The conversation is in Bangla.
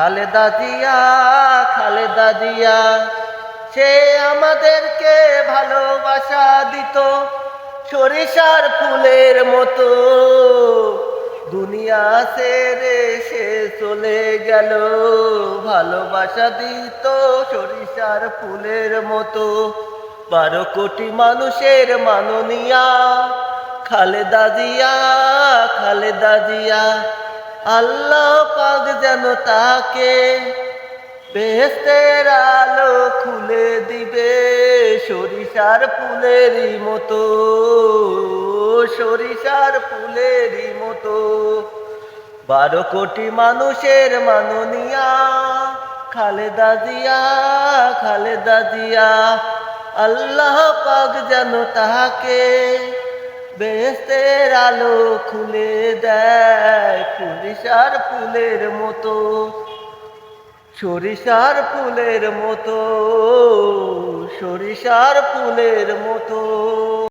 খালেদা জিয়া খালেদা জিয়া, সে আমাদেরকে ভালোবাসা দিত। সরিষার ফুলের মতো দুনিয়া ছেড়ে সে চলে গেল। ভালোবাসা দিত সরিষার ফুলের মতো। বারো কোটি মানুষের মাননীয়া খালেদা জিয়া খালেদা জিয়া। আল্লাহ পাক যেন তাকে বেহেস্তের আলো খুলে দিবে। সরিষার ফুলেরই মতো, সরিষার ফুলেরই মতো। বারো কোটি মানুষের মাননীয়া খালেদা জিয়া খালেদা জিয়া, আল্লাহ পাক যেন তাহাকে বেহেস্তের আলো খুলে দেয় সরিষার ফুলের মতো। সরিষার ফুলের মতো সরিষার ফুলের মতো।